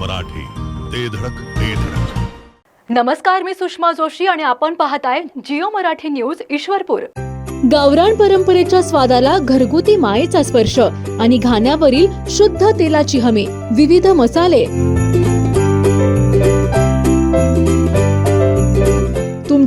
मराठी. ते धडक ते धडक. नमस्कार मी सुषमा जोशी आणि आपण पाहताय जिओ मराठी न्यूज ईश्वरपूर. गावरान परंपरेच्या स्वादाला घरगुती मायेचा स्पर्श आणि घाण्यावरील शुद्ध तेलाची हमी विविध मसाले.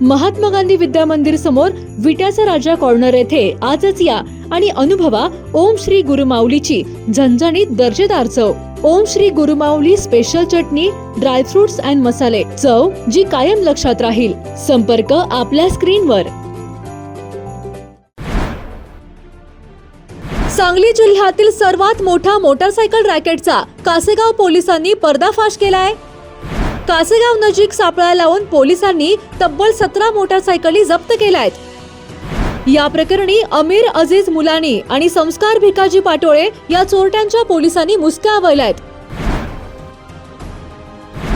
महात्मा गांधी विद्या मंदिर समोर विट्याचा राजा कॉर्नर येथे आजच या आणि अनुभवा ओम श्री गुरुमाऊलीची झणझणीत दर्जेदार चव. ओम श्री गुरुमाऊली स्पेशल चटणी ड्रायफ्रुट्स अँड मसाले चव जी कायम लक्षात राहील. संपर्क आपल्या स्क्रीनवर. सांगली जिल्ह्यातील सर्वात मोठा मोटारसायकल रॅकेटचा कासेगाव पोलिसांनी पर्दाफाश केलाय. कासेगाव नजीक सापळा लावून पोलिसांनी तब्बल सतरा मोटारसायकली जप्त केल्या आहेत. या प्रकरणी अमीर अजीज मुलानी आणि संस्कार भिकाजी पाटोळे या चोरट्यांच्या पोलिसांनी मुसक्या आहेत.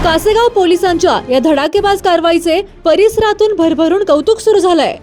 कासेगाव पोलिसांच्या या धडाकेबाज कारवाईचे परिसरातून भरभरून कौतुक सुरू झालंय.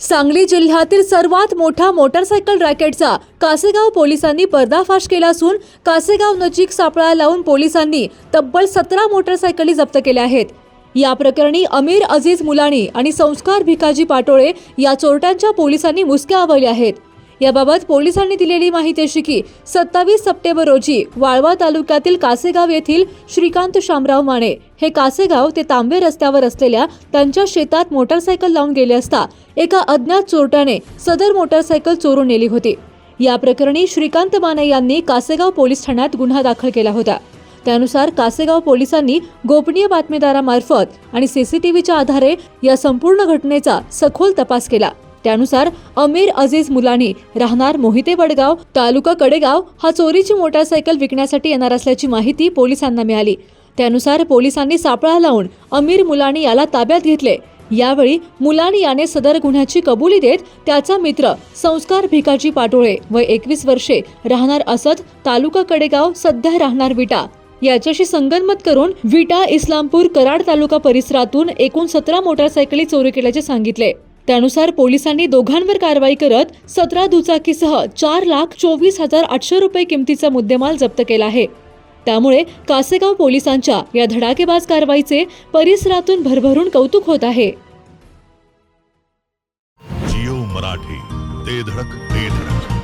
सांगली जिल्ह्यातील सर्वात मोठा मोटारसायकल रॅकेटचा कासेगाव पोलिसांनी पर्दाफाश केला असून कासेगाव नजीक सापळा लावून पोलिसांनी तब्बल सतरा मोटारसायकली जप्त केल्या आहेत. या प्रकरणी अमीर अजीज मुलानी आणि संस्कार भिकाजी पाटोळे या चोरट्यांच्या पोलिसांनी मुसक्या आवळल्या आहेत. याबाबत पोलिसांनी दिलेली माहिती अशी की सत्तावीस सप्टेंबर रोजी वाळवा तालुक्यातील कासेगाव येथील श्रीकांत शामराव माने हे कासेगाव ते तांबे रस्त्यावर असलेल्या त्यांच्या शेतात मोटारसायकल लावून गेले असता एका अज्ञात चोरट्याने सदर मोटारसायकल चोरून नेली होती. या प्रकरणी श्रीकांत माने यांनी कासेगाव पोलीस ठाण्यात गुन्हा दाखल केला होता. त्यानुसार कासेगाव पोलिसांनी गोपनीय बातमीदारामार्फत आणि सीसीटीव्हीच्या आधारे या संपूर्ण घटनेचा सखोल तपास केला. त्यानुसार अमीर अजीज मुलानी राहणार मोहिते वडगाव तालुका कडेगाव हा चोरीची मोटारसायकल विकण्यासाठी येणार असल्याची माहिती पोलिसांना मिळाली. त्यानुसार पोलिसांनी सापळा लावून अमीर मुलानी याला ताब्यात घेतले. यावेळी मुलानी याने सदर गुन्ह्याची कबुली देत त्याचा मित्र संस्कार भिकाजी पाटोळे व एकवीस वर्षे राहणार असत तालुका कडेगाव सध्या राहणार विटा. याच्याशी संगनमत करून विटा इस्लामपूर कराड तालुका परिसरातून एकूण सतरा मोटारसायकली चोरी केल्याचे सांगितले. त्यानुसार पोलिसांनी दोघांवर कारवाई करत सतरा दुचाकीसह चार लाख चोवीस हजार आठशे रुपये किमतीचा मुद्देमाल जप्त केला आहे. त्यामुळे कासेगाव पोलिसांच्या या धडाकेबाज कारवाईचे परिसरातून भरभरून कौतुक होत आहे. जिओ मराठी ते धडक ते धडक.